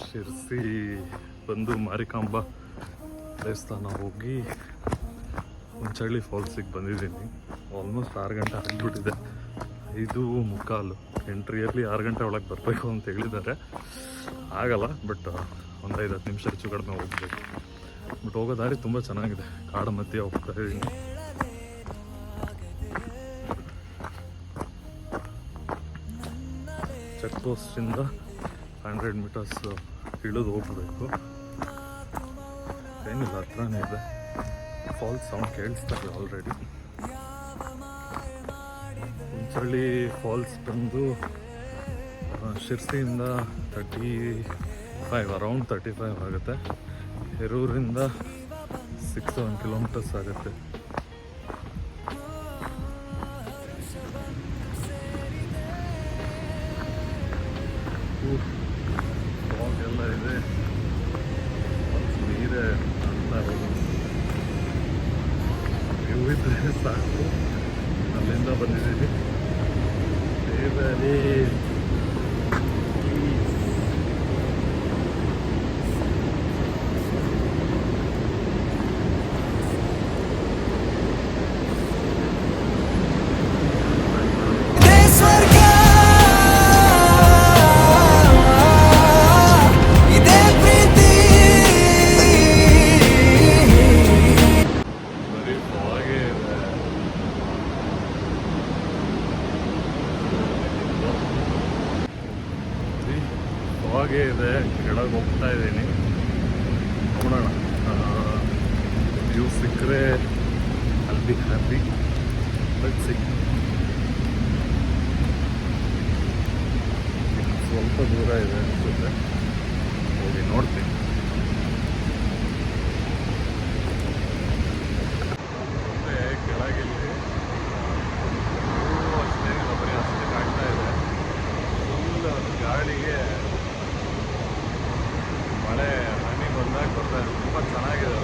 ಶಿರ್ಸಿ ಬಂದು ಮಾರಿಕಾಂಬ ದೇವಸ್ಥಾನ ಹೋಗಿ ಹುಂಚಳ್ಳಿ ಫಾಲ್ಸಿಗೆ ಬಂದಿದ್ದೀನಿ. ಆಲ್ಮೋಸ್ಟ್ ಆರು ಗಂಟೆ ಆಗಿಬಿಟ್ಟಿದೆ. ಐದು ಮುಕ್ಕಾಲು. ಎಂಟ್ರಿಯಲ್ಲಿ ಆರು ಗಂಟೆ ಒಳಗೆ ಬರಬೇಕು ಅಂತ ಹೇಳಿದ್ದಾರೆ. ಆಗಲ್ಲ ಬಟ್ ಒಂದು ಐದು ಹತ್ತು ನಿಮಿಷ ಹೆಚ್ಚು ಕಡಿಮೆ ಹೋಗ್ಬೇಕು. ಬಟ್ ಹೋಗೋ ದಾರಿ ತುಂಬ ಚೆನ್ನಾಗಿದೆ. ಕಾಡು ಮಧ್ಯೆ ಹೋಗ್ತಾ ಇದ್ದೀನಿ ಚೆಕ್ ಪೋಸ್ಟಿಂದ ಹಂಡ್ರೆಡ್ ಮೀಟರ್ಸ್ ಇಳಿದು ಹೋಗಬೇಕು. ಏನಿಲ್ಲ, ಹತ್ರನೇ ಇದೆ. ಫಾಲ್ಸ್ ಸೌಂಡ್ ಕೇಳಿಸ್ತಾ ಇದೆ ಆಲ್ರೆಡಿ ಹುಂಚಳ್ಳಿ ಫಾಲ್ಸ್ ಬಂದು ಶಿರ್ಸಿಯಿಂದ thirty five around thirty five ಆಗುತ್ತೆ. ಹೆರೂರಿಂದ ಸಿಕ್ಸ್ ಸೆವೆನ್ ಕಿಲೋಮೀಟರ್ಸ್ ಆಗುತ್ತೆ. ಸಾಕು. ಅಲ್ಲಿಂದ ಬಂದಿದ್ದೀವಿ. ದೇವರೇ. ಫಾಗೇ ಇದೆ, ಕೆಳಗೆ ಹೋಗ್ತಾ ಇದ್ದೀನಿ. ನೋಡೋಣ. ವ್ಯೂ ಸಿಕ್ಕರೆ ಅಲ್ಲಿ ಹ್ಯಾಪಿ ಬಟ್ ಸ್ವಲ್ಪ ದೂರ ಇದೆ ಅನಿಸುತ್ತೆ. ಹೋಗಿ ನೋಡ್ತೀನಿ. ಹೋಗ್ತಾ ಇದೆ ತುಂಬ ಚೆನ್ನಾಗಿದೆ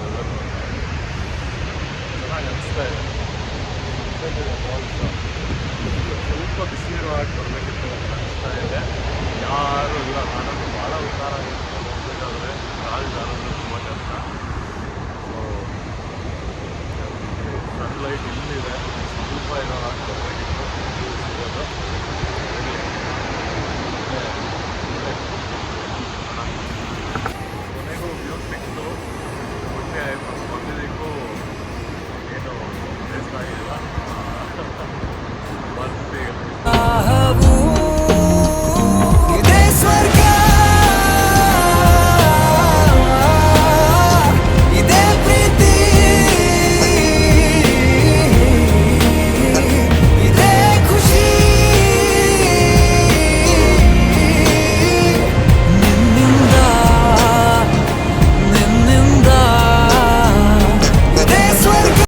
ಚೆನ್ನಾಗಿ ಅನಿಸ್ತಾ ಇದೆ. ಸ್ವಲ್ಪ ಬಿಸಿನೀರು ಹಾಕಿ ಬರಬೇಕಿತ್ತು ಅಂತ ಅನಿಸ್ತಾ ಇದೆ. ಯಾರು ಇಲ್ಲ. ನಾನು ಭಾಳ ಉದ್ದಾರ ಆಗಿರ್ತಾರೆ ಹೋಗಬೇಕಾದ್ರೆ ಗಾಳಿ ಜಾರೋದು ತುಂಬ ಕಷ್ಟ. ಸೊ ಸನ್ಲೈಟ್ ಇಲ್ಲಿದೆ. ಸ್ವಲ್ಪ ಇರೋ